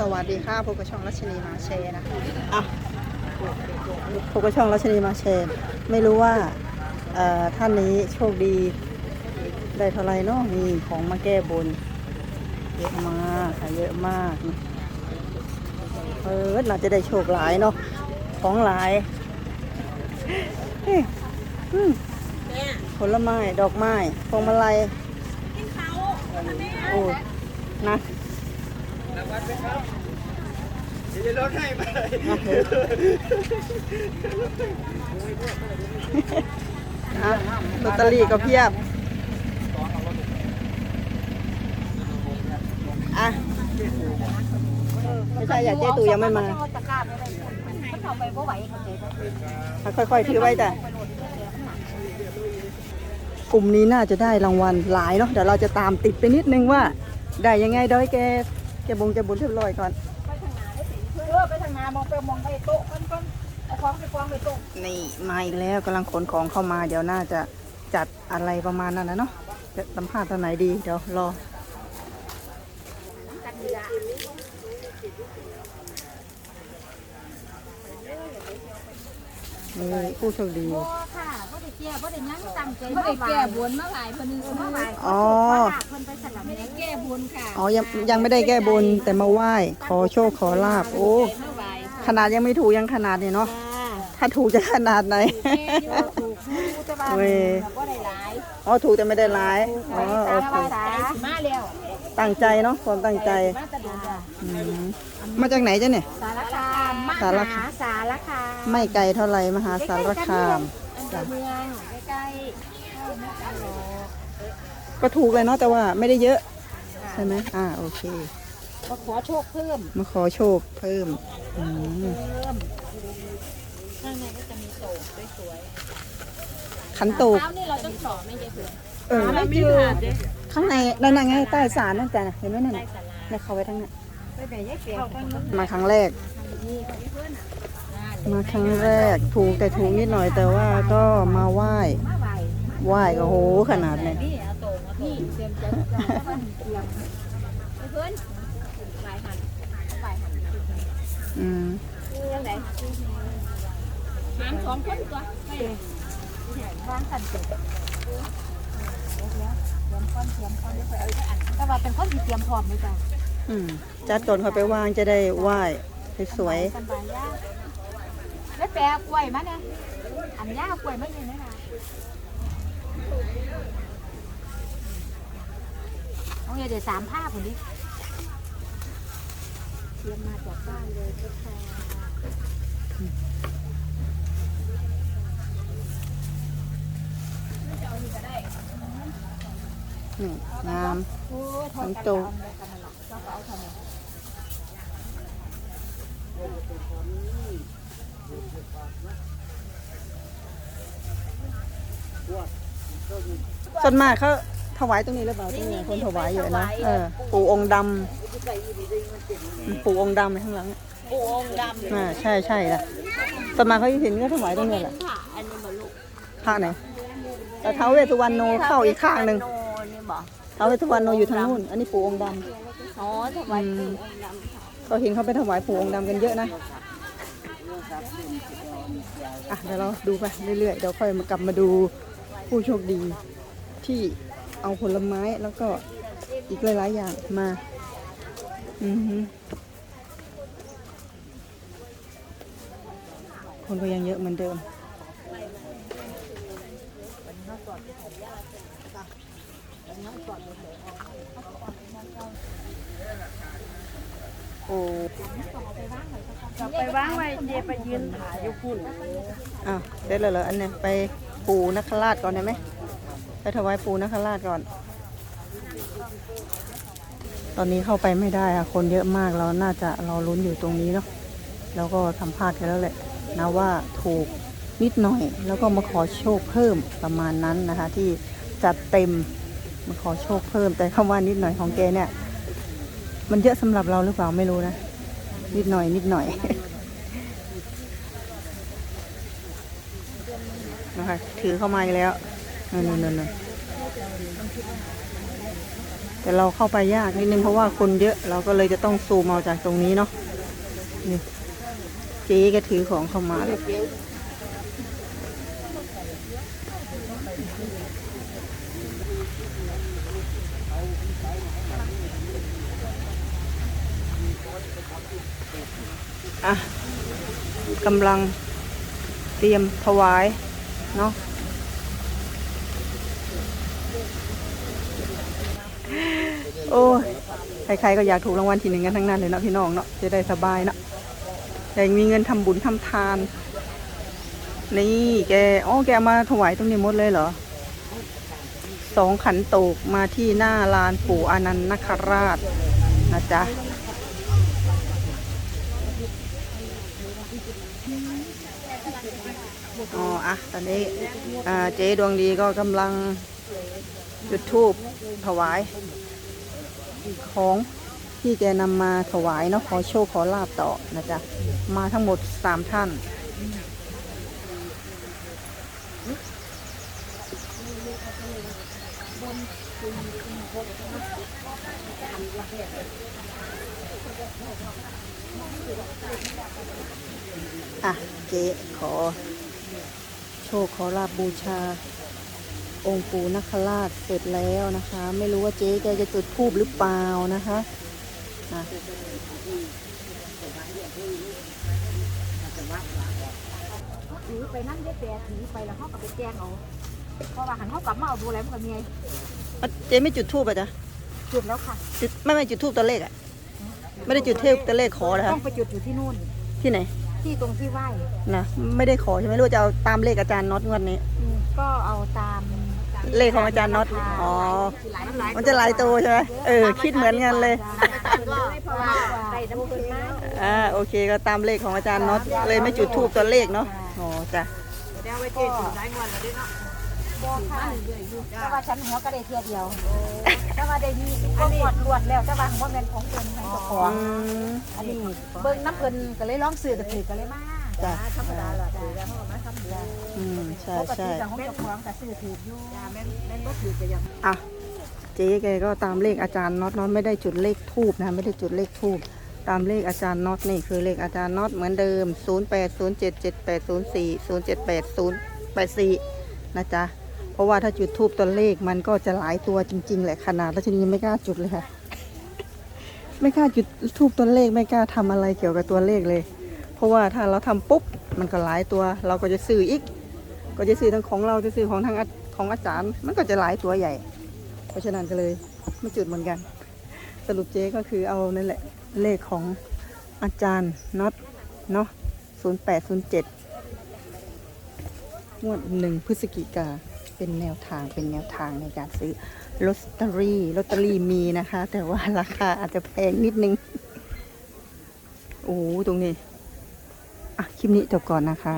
สวัสดีค่ะพบกับช่องรัชนีมาแชร์นะคะอะพบกับช่องรัชนีมาแชร์ไม่รู้ว่าเอ่อท่านนี้โชคดี ได้เท่าไหรเนาะมีของมาแก้บนเยอะมากค่ะเยอะมากเออน่าจะได้โชคหลายเนาะของหลายเฮ้ยอืมผลไม้ดอกไม้พวงมาลัยโอ้นะ เดี๋ยวรถให้ไปอะลอตเตอรี่ก็เพียบ อะ ไม่ใช่อย่าเจ๊ตูยังไม่มาตะกร้าไม่ได้มันเอาไปบ่ไหวเขาเจ๊ค่อยๆถือไว้แต่กลุ่มนี้น่าจะได้รางวัลหลายเนาะเดี๋ยวเราจะตามติดไปนิดนึงว่า ได้ยังไงโดยแก แกบงแกบุญเรียบร้อยก่อน ไปทางนาได้สิเพื่อไปทางนามองไปมองไปโต๊ะกันก่อนเอาของไปกองไปโต๊ะนี่มาอีกแล้วกำลังขนของเข้ามาเดี๋ยวน่าจะจัดอะไรประมาณนั้นนะเนาะจะสัมภาษณ์ตอนไหนดีเดี๋ยวรอกันดีละนี่ผู้โชคดีโอ้ค่ะบ่ได้ แก้บ่ได้ยังตั้งใจบ่ได้แก้บนมาหลายเพิ่นนึงมาหลายอ๋อเพิ่นไปสลับไม่ได้แก้บนค่ะอ๋อยังยังไม่ได้แก้บนแต่มาไหว้ขอโชคขอลาบโอ้มาไหว้ขนาดยังไม่ถูกยังขนาดเนี่ยเนาะค่ะถ้าถูกจะขนาดไหนแก้อยู่ถูกผู้แต่ว่าเว้ยบ่ได้หลายอ๋อถูกแต่ไม่ได้ร้ายอ๋อโอเคตามาแล้วตั้งใจเนาะความตั้งใจมาตะดูจ้ะอืมมาจากไหนจ้ะเนี่ยสารคามมสารหาคามสารคามไม่ไกลเท่าไหร่มหาสารคาม อำเภอเมืองใกล้ๆเข้ามาตลอดก็ถูกเลยเนาะแต่ว่าไม่ได้เยอะ ใช่ไหมอ่าโอเค มาขอโชคเพิ่ม มาขอโชคเพิ่มอืมเพิ่มข้างในก็จะมีโต๊ะสวยขันๆโตกเช้านี่เราต้องสอบไม่ใช่เพื่อนเออไม่เจอข้างในนั่นน่ะไงใต้ศาลนั่นจ้ะเห็นไหมนั่นใต้น่ะศาลาเนี่ยเขาไว้ทั้งนั้นไปไหนยายเปียกข้างนู้นมาครั้งแรกนี่ของเพื่อนอะ มาครั้งแรกถูกแต่ถูกนิดหน่อยแต่ว่าก็มาไหว้มาไหวไหว้ก็โหขนาดเลยนี่เอาโต๊ะมานี่เตรียมจะจะมันเตรียมไปเพื่อนไหวหันไหวหันอืมยังไงหามสองคนตัวไม่วางกันเสร็จเตรียมก้อนเตรียมก้อนได้ไปเอาอีกอันแต่ว่าเป็นคนที่เตรียมพร้อมไหมจ๊ะอืมจัดก่อนเขาไปวางจะได้ไหว้สวยกันบานยาก แล้วแปลกล้วยมาเนี่ยอันยากกล้วยมาเลยนะคะเอาอย่าเดี๋ยวสามภาพคนนี้เตรียมมาจากบ้านเลยทุกคนๆนี่งามโอ้ยทอดกันน้ำโจ๊กเส่วนมากเขาถวายตรงนี้หรือเปล่าตรงนี้คนถวายอยู่นะเออปู่องค์ดำปู่องค์ดำไปข้างหลังอะปูองค์ดำอ่าใช่ใช่ละส่วนมากเขาเห็นก็ถวายตรงนี้แหละค่ะอันนี้มาลูกข้างไหนแต่ท้าวเวสสุวรรณโนเข้าอีกข้างหนึ่งโนนี่บอกท้าวเวสสุวรรณโนอยู่ทางนู้นอันนี้ปู่องค์ดอ๋อถวายปูองค์ดำค่ะำก็เห็นเขาไปถวายปู่องค์ดำกันเยอะนะ อะเดี๋ยวเราดูไปเรื่อยๆเดี๋ยวค่อยมากลับมาดูผู้โชคดีที่เอาผลไม้แล้วก็อีกหลายๆอย่างมา อือฮึคนก็ยังเยอะเหมือนเดิม โอ้กลับไปว่างไว้เจไปยืนถ่ายอยู่คุณอ้าวเสร็จแล้วเหรออันเนี้ยไปปู่นคราชก่อนได้ไหมไปถวายปู่นคราชก่อน ตอนนี้เข้าไปไม่ได้อะคนเยอะมากเราน่าจะรอลุ้นอยู่ตรงนี้เนาะแล้วก็สัมภาษณ์กันแล้วแหละนะว่าถูกนิดหน่อย แล้วก็มาขอโชคเพิ่มประมาณนั้นนะคะ ที่จัดเต็มมาขอโชคเพิ่มแต่คำว่านิดหน่อยของแกเนี่ย มันเยอะสำหรับเราหรือเปล่าไม่รู้นะ นิดหน่อย นิดหน่อยนะคะถือเข้ามาอีกแล้วนั่นนั่นนั่นแต่เราเข้าไปยากนิดนึงเพราะว่าคนเยอะเราก็เลยจะต้องซูมเอาจากตรงนี้เนาะนี่เจ๊ก็ถือของเข้ามาแล้ว อะกำลังเตรียมถวาย เนาะโอ้ใครๆก็อยากถูกรางวัลทีหนึ่งกันทั้งนั้นเลยเนาะพี่น้องเนาะจะได้สบายเนาะแต่มีเงินทำบุญทำทาน นี่แกอ๋อแกมาถวายตรงนี้หมดเลยเหรอสองขันโตกมาที่หน้าลานปู่อานันต์นคราชนะจ๊ะ อ๋ออะตอนนี้เจ๊ดวงดีก็กำลังจุดธูปถวาย ของที่แกนำมาถวายเนาะขอโชคขอลาบต่อนะจ๊ะ มาทั้งหมดสามท่านอะเจ๊ขอ โชคขอลาบบูชา องค์ปู่นคราชเสร็จแล้วนะคะ ไม่รู้ว่าเจ๊แกจะจุดธูปหรือเปล่านะคะอะถือไปนั่งได้แต่ถือไปแล้วเขากับไปแจ้งเอาเพราะว่าหันเขากลับมาเอาดูแลมันกับเมียอะเจ๊ไม่จุดธูปอะจ๊ะจุดแล้วค่ะจุดไม่ไม่จุดธูปตัวเลขอะไม่ได้จุดเทพตัวเลขขอเหรอต้คะองไปจุดอยู่ที่นู่นที่ไหน ที่ตรงที่ไหว้นะไม่ได้ขอใช่ไหมรู้ว่าจะเอาตามเลขอาจารย์น็อตงวดนี้ อืมก็เอาตามเลขของอาจารย์น็อตอ๋อ มันจะหลายตัวใช่ไหมเออ คิดเหมือนกันเลยเพราะว่าได้น้ำเพิ่นมากอ่าโอเคก็ตามเลขของอาจารย์น็อตเลยไม่จุดทูบตัวเลขเนาะอ๋อจ้ะ เดี๋ยวไว้เจ๊ถึงได้เงินแล้วด้วยเนาะ บ่ค่ะแต่ว่าฉันหัวก็ได้เทียเดียวแต่ว่าได้มีก็หมดรวดแล้วแต่ว่าหัวแม่นของเพิ่นของเจ้าขออืงมอันนี้เบิ่งน้ำเพิ่นก็เลยร้องสื่อกับถือก็เลยมาจ้ะธรรมดาล่ะถือแล้วเขาก็มาทำบุญอืมใช่ปกใช่ติกับของเจ้าของก็ซื้อถืออยู่แม่นแม่นบ่ถือก็ยังอะเจ๊แกก็ตามเลขอาจารย์น็อตเนาะไม่ได้จุดเลขทูบนะไม่ได้จุดเลขทูบตามเลขอาจารย์น็อตนี่คือเลขอาจารย์น็อตเหมือนเดิม 0 8 0 7 7 8 0 4 0 7 8 0 8 4 นะจ๊ะเพ ราะว่าถ้าจุดทูบตัวเลขมันก็จะหลายตัวจริง ๆ แหละขนาดราชนียังไม่กล้าจุดเลยค่ะ ไม่กล้าจุดทูบตัวเลขไม่กล้าทำอะไรเกี่ยวกับตัวเลขเลย เพราะว่าถ้าเราทำปุ๊บมันก็หลายตัว เราก็จะซื้ออีก ก็จะซื้อทั้งของเราจะซื้อของทางอาของอาจารย์ มันก็จะหลายตัวใหญ่ เพราะฉะนั้นก็เลยไม่จุดเหมือนกัน สรุปเจ๊ก็คือเอานั่นแหละเลขของอาจารย์น็อตเนาะศูนย์แปดศูนย์เจ็ดงวดหนึ่งพฤศจิกา เป็นแนวทางเป็นแนวทางในการซื้อลอตเตอรี่ลอตเตอรี่มีนะคะ แต่ว่าราคาอาจจะแพงนิดนึงโอ้ตรงนี้ อะ คลิปนี้จบก่อนนะคะ